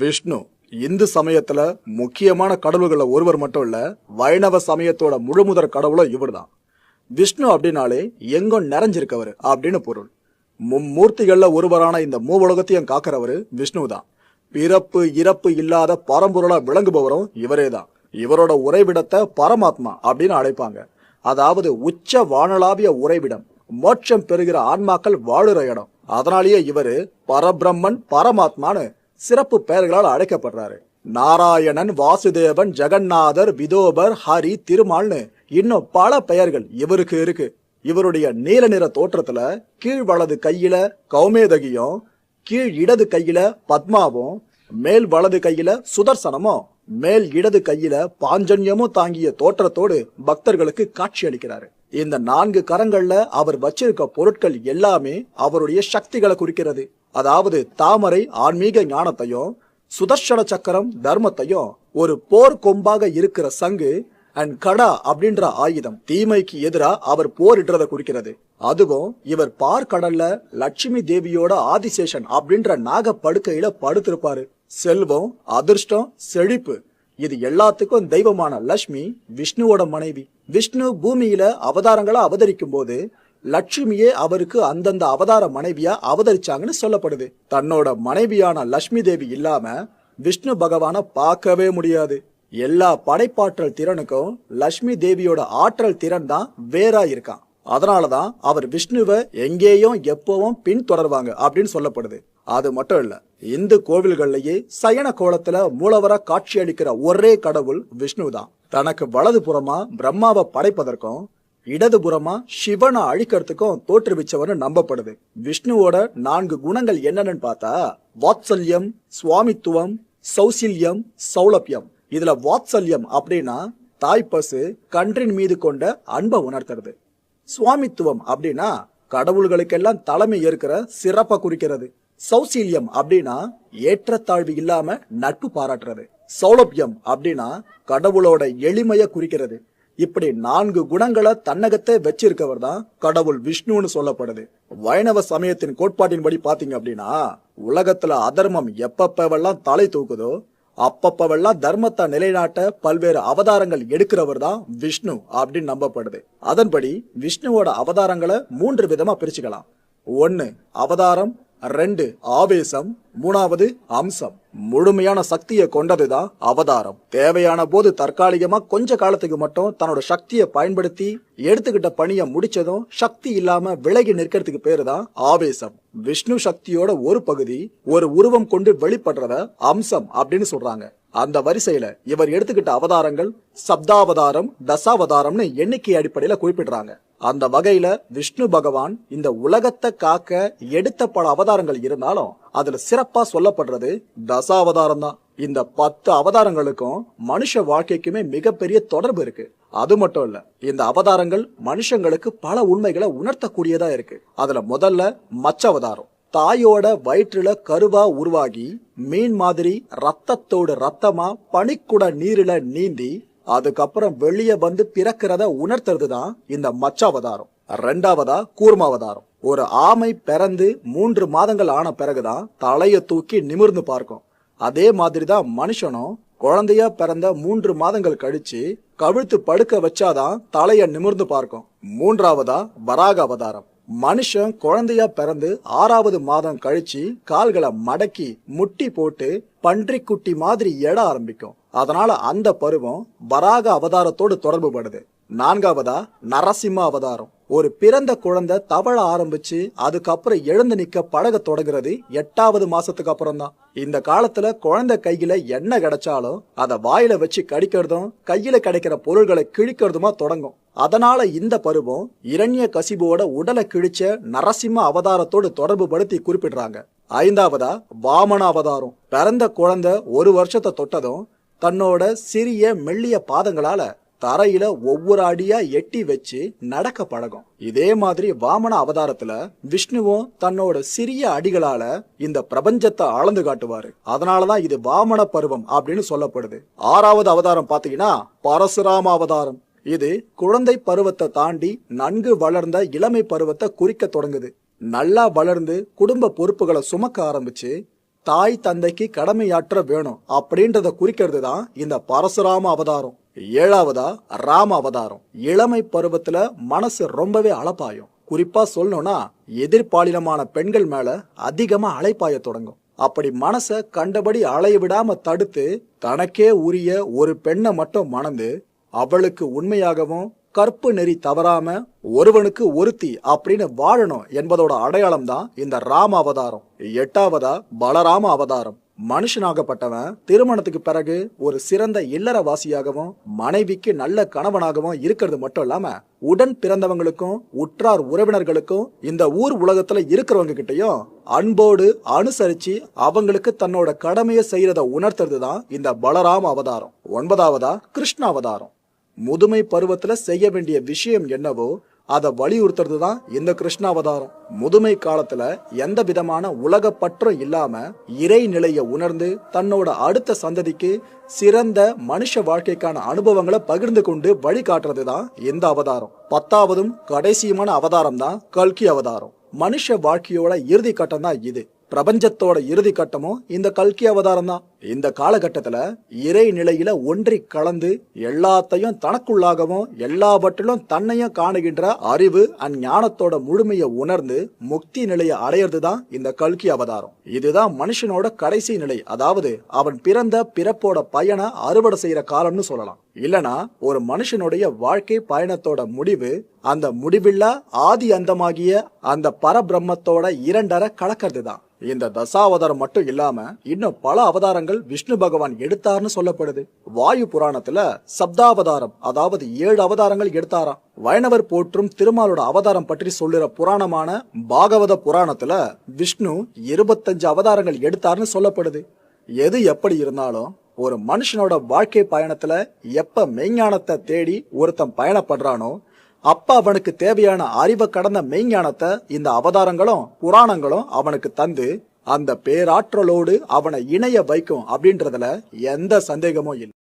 விஷ்ணு இந்து சமயத்துல முக்கியமான கடவுள்கள ஒருவர் மட்டும் இல்ல வைணவ சமயத்தோட முழுமுதற் கடவுளும் இவர் தான் விஷ்ணு அப்படின்னாலே எங்கும் நிறைஞ்சிருக்கவர் அப்படின்னு பொருள். மும்மூர்த்திகள்ல ஒருவரான இந்த மூவுலகத்தையும் காக்கிறவரு விஷ்ணு தான் பிறப்பு இறப்பு இல்லாத பரம்பொருளா விளங்குபவரும் இவரே தான் இவரோட உறைவிடத்தை பரமாத்மா அப்படின்னு அழைப்பாங்க. அதாவது உச்ச வானளாவிய உறைவிடம் மோட்சம் பெறுகிற ஆன்மாக்கள் வாழுற இடம். அதனாலேயே இவரு பரபிரம்மன் பரமாத்மான்னு சிறப்பு பெயர்களால் அழைக்கப்படுறாரு. நாராயணன் வாசுதேவன் ஜெகநாதர் விதோபர் ஹரி திருமால்னு இன்னும் பல பெயர்கள் இவருக்கு இருக்கு. இவருடைய நீல நிற தோற்றத்துல கீழ் வலது கையில கௌமேதகியும் கீழ் இடது கையில பத்மாவும் மேல் வலது கையில சுதர்சனமும் மேல் இடது கையில பாஞ்சன்யமும் தாங்கிய தோற்றத்தோடு பக்தர்களுக்கு காட்சி அளிக்கிறாரு. இந்த நான்கு கரங்கள்ல அவர் வச்சிருக்க பொருட்கள் எல்லாமே அவருடைய சக்திகளை குறிக்கிறது. அதாவது தாமரை ஆன்மீக ஞானத்தையும் சுதர்ஷன சக்கரம் தர்மத்தையும் ஒரு போர் கொம்பாக இருக்கிற சங்கு அண்ட் கடா அப்படின்ற ஆயுதம் தீமைக்கு எதிராக அவர் போரிடுறத குறிக்கிறது. அதுவும் இவர் பார்க்கடல்ல லட்சுமி தேவியோட ஆதிசேஷன் அப்படின்ற நாக படுக்கையில படுத்திருப்பாரு. செல்வம் அதிர்ஷ்டம் செழிப்பு. இது எல்லாத்துக்கும் தெய்வமான லட்சுமி விஷ்ணுவோட மனைவி. விஷ்ணு பூமியில அவதாரங்களா அவதரிக்கும் போது லட்சுமியே அவருக்கு அந்தந்த அவதார மனைவியா அவதரிச்சாங்கன்னு சொல்லப்படுது. தன்னோட மனைவியான லட்சுமி தேவி இல்லாம விஷ்ணு பகவான பார்க்கவே முடியாது. எல்லா படைப்பாற்றல் திறனுக்கும் லட்சுமி தேவியோட ஆற்றல் திறன் தான் வேறா இருக்கான். அதனாலதான் அவர் விஷ்ணுவை எங்கேயும் எப்பவும் பின்தொடர்வாங்க அப்படின்னு சொல்லப்படுது. அது மட்டும் இல்ல இந்து கோவில்கள்லயே சயன கோலத்துல மூலவரா காட்சி அளிக்கிற ஒரே கடவுள் விஷ்ணு தான் தனக்கு வலது புறமா பிரம்மாவை படைப்பதற்கும் இடதுபுறமா சிவனை அழிக்கிறதுக்கும் தோற்றுவிச்சவன்னு நம்பப்படுது. விஷ்ணுவோட நான்கு குணங்கள் என்னன்னு பார்த்தா வாத்சல்யம் சுவாமித்துவம் சௌசில்யம் சௌலபியம். இதுல வாத்சல்யம் அப்படின்னா தாய்ப்பசு கன்றின் மீது கொண்ட அன்பை உணர்த்துறது. சுவாமித்துவம் அப்படின்னா கடவுள்களுக்கெல்லாம் தலைமை ஏற்கிற சிறப்பை குறிக்கிறது. சௌசீல்யம் அப்படின்னா ஏற்றத்தாழ்வு இல்லாம நட்பு பாராட்டுறது. சௌலபியம் அப்படின்னா கடவுளோட எளிமைய குறிக்கிறது. இப்படி நான்கு குணங்களை தன்னகத்தை வச்சிருக்கவர் தான் கடவுள் விஷ்ணுன்னு சொல்லப்படுது. வைணவ சமயத்தின் கோட்பாட்டின்படி பாத்தீங்க அப்படின்னா உலகத்துல அதர்மம் எப்பப்பவெல்லாம் தலை தூக்குதோ அப்பப்பவெல்லாம் தர்மத்தை நிலைநாட்ட பல்வேறு அவதாரங்கள் எடுக்கிறவர் தான் விஷ்ணு அப்படின்னு நம்பப்படுது. அதன்படி விஷ்ணுவோட அவதாரங்களை மூன்று விதமா பிரிச்சுக்கலாம். ஒன்னு அவதாரம் ரெண்டு ஆவேசம். மூணாவது அம்சம். முழுமையான சக்தியை கொண்டதுதான் அவதாரம். தேவையான போது தற்காலிகமா கொஞ்ச காலத்துக்கு மட்டும் தன்னோட சக்தியை பயன்படுத்தி எடுத்துக்கிட்ட பணியை முடிச்சதும் சக்தி இல்லாம விலகி நிற்கிறதுக்கு பேரு தான் ஆவேசம். விஷ்ணு சக்தியோட ஒரு பகுதி ஒரு உருவம் கொண்டு வெளிப்படுறத அம்சம் அப்படின்னு சொல்றாங்க. அந்த வரிசையில இவர் எடுத்துக்கிட்ட அவதாரங்கள் சப்தாவதாரம் தசாவதாரம்னு எண்ணிக்கை அடிப்படையில குறிப்பிடுறாங்க. அந்த வகையில விஷ்ணு பகவான் இந்த உலகத்தை காக்க எடுத்த பல அவதாரங்கள் இருந்தாலும் அதுல சிறப்பா சொல்லப்படுறது தசாவதாரம் தான். இந்த பத்து அவதாரங்களுக்கும் மனுஷ வாழ்க்கைக்குமே மிகப்பெரிய தொடர்பு இருக்கு. அது மட்டும் இல்ல இந்த அவதாரங்கள் மனுஷங்களுக்கு பல உண்மைகளை உணர்த்தக்கூடியதா இருக்கு. அதுல முதல்ல மச்ச அவதாரம். தாயோட வயிற்றுல கருவா உருவாகி மீன் மாதிரி ரத்தத்தோடு ரத்தமா பனிக்குட நீரில நீந்தி அதுக்கப்புறம் வெளியே வந்து பிறக்கிறத உணர்த்துறது தான் இந்த மச்சாவதாரம். ரெண்டாவதா கூர்மாவதாரம். ஒரு ஆமை பிறந்து மூன்று மாதங்கள் ஆன பிறகுதான் தலையை தூக்கி நிமிர்ந்து பார்க்கும். அதே மாதிரி தான் மனுஷனும் குழந்தையா பிறந்த மூன்று மாதங்கள் கழிச்சு கவிழ்த்து படுக்க வச்சாதான் தலைய நிமிர்ந்து பார்க்கும். மூன்றாவதா வராக அவதாரம். மனுஷன் குழந்தையா பிறந்து ஆறாவது மாதம் கழிச்சு கால்களை மடக்கி முட்டி போட்டு பன்றிக்குட்டி மாதிரி எட ஆரம்பிக்கும். அதனால அந்த பருவம் வராக அவதாரத்தோடு தொடர்பு படுது நான்காவதா? நரசிம்ம அவதாரம். ஒரு பிறந்த குழந்தை தவழ ஆரம்பிச்சு அதுக்கப்புறம் எழுந்து நிக்க பழக தொடங்குறது எட்டாவது மாசத்துக்கு அப்புறம் தான் இந்த காலத்துல குழந்தை கையில என்ன கிடைச்சாலும் அதை வாயில வச்சு கடிக்கிறதும் கையில கிடைக்கிற பொருள்களை கிழிக்கிறதுமா தொடங்கும். அதனால இந்த பருவம் இரண்ய கசிபோட உடலை கிழிச்ச நரசிம்ம அவதாரத்தோடு தொடர்பு படுத்தி குறிப்பிடுறாங்க. ஐந்தாவதா வாமன அவதாரம். பிறந்த குழந்தை ஒரு வருஷத்தை தொட்டதும் தன்னோட சிறிய மெல்லிய பாதங்களால தரையில ஒவ்வொரு அடியா எட்டி வச்சு நடக்க பழகும். இதே மாதிரி வாமன அவதாரத்துல விஷ்ணுவும் தன்னோட சிறிய அடிகளால இந்த பிரபஞ்சத்தை அளந்து காட்டுவாரு. அதனாலதான் இது வாமன பருவம் அப்படின்னு சொல்லப்படுது. ஆறாவது அவதாரம் பாத்தீங்கன்னா பரசுராம அவதாரம். இது குழந்தை பருவத்தை தாண்டி நன்கு வளர்ந்த இளமை பருவத்தை குறிக்க தொடங்குது. நல்லா வளர்ந்து குடும்ப பொறுப்புகளை சுமக்க ஆரம்பிச்சு தாய் தந்தைக்கு கடமையாற்ற வேணும் அப்படின்றத குறிக்கிறது தான் இந்த பரசுராம அவதாரம். ஏழாவதா ராம அவதாரம். இளமை பருவத்துல மனசு ரொம்பவே அலப்பாயும். குறிப்பா சொல்லணும்னா எதிர்பாலினமான பெண்கள் மேல அதிகமா அலைப்பாய தொடங்கும். அப்படி மனச கண்டபடி அலைய விடாம தடுத்து தனக்கே உரிய ஒரு பெண்ணை மட்டும் மணந்து அவளுக்கு உண்மையாகவும் கற்பு நெறி தவறாம ஒருவனுக்கு ஒருத்தி அப்படின்னு வாழணும் என்பதோட அடையாளம் தான் இந்த ராம அவதாரம். எட்டாவதா பலராம அவதாரம். மனுஷனாகப்பட்டவன் திருமணத்துக்கு பிறகு ஒரு சிறந்த இல்லறவாசியாகவும் மனைவிக்கு நல்ல கணவனாகவும் இருக்கிறது மட்டும் இல்லாம உடன் பிறந்தவங்களுக்கும் உற்றார் உறவினர்களுக்கும் இந்த ஊர் உலகத்துல இருக்கிறவங்க கிட்டயும் அன்போடு அனுசரிச்சு அவங்களுக்கு தன்னோட கடமையை செய்யறத உணர்த்துறது தான் இந்த பலராம அவதாரம். ஒன்பதாவதா கிருஷ்ண அவதாரம். முதுமை பருவத்துல செய்ய வேண்டிய விஷயம் என்னவோ அதை வலியுறுத்துறது தான் இந்த கிருஷ்ணாவதாரம். முதுமை காலத்துல எந்த விதமான உலக பற்றும் இல்லாம இறை நிலையை உணர்ந்து தன்னோட அடுத்த சந்ததிக்கு சிறந்த மனுஷ வாழ்க்கைக்கான அனுபவங்களை பகிர்ந்து கொண்டு வழிகாட்டுறது தான் இந்த அவதாரம். பத்தாவதும் கடைசியுமான அவதாரம் தான் கல்கி அவதாரம். மனுஷ வாழ்க்கையோட இறுதி கட்டம் தான் இது. பிரபஞ்சத்தோட இறுதி கட்டமும் இந்த கல்கி அவதாரம் தான் இந்த காலகட்டத்தில் இறை நிலையில ஒன்றி கலந்து எல்லாத்தையும் தனக்குள்ளாகவும் எல்லாவற்றிலும் தன்னையும் காணுகின்ற அறிவு அஞ்ஞானத்தோட முழுமையை உணர்ந்து முக்தி நிலையை அடையிறது தான் இந்த கல்கி அவதாரம். இதுதான் மனுஷனோட கடைசி நிலை. அதாவது அவன் பிறந்த பிறப்போட பயனை அறுவடை செய்யற காலம்னு சொல்லலாம். இல்லனா ஒரு மனுஷனுடைய வாழ்க்கை பயணத்தோட முடிவு அந்த முடிவில்லா ஆதி அந்தமாகிய அந்த பரபிரம்மத்தோட இரண்டரை கலக்கிறது தான் இந்த தசாவதாரம் மட்டும் இல்லாம இன்னும் பல அவதாரங்கள் அவதாரங்கள் விஷ்ணு பகவான் எடுத்தார்னு சொல்லப்படுது. வாயு புராணத்துல சப்தாவதாரம் அதாவது ஏழு அவதாரங்கள் எடுத்தாராம். வைணவர் போற்றும் திருமாலோட அவதாரம் பற்றி சொல்லுற புராணமான பாகவத புராணத்துல விஷ்ணு இருபத்தஞ்சு அவதாரங்கள் எடுத்தார்னு சொல்லப்படுது. எது எப்படி இருந்தாலும் ஒரு மனுஷனோட வாழ்க்கை பயணத்துல எப்ப மெய்ஞானத்தை தேடி ஒருத்தன் பயணப்படுறானோ அப்ப அவனுக்கு தேவையான அறிவை கடந்த மெய்ஞானத்தை இந்த அவதாரங்களும் புராணங்களும் அவனுக்கு தந்து அந்த பேராற்றலோடு அவனை இணைய வைக்கும் அப்படின்றதுல எந்த சந்தேகமும் இல்லை.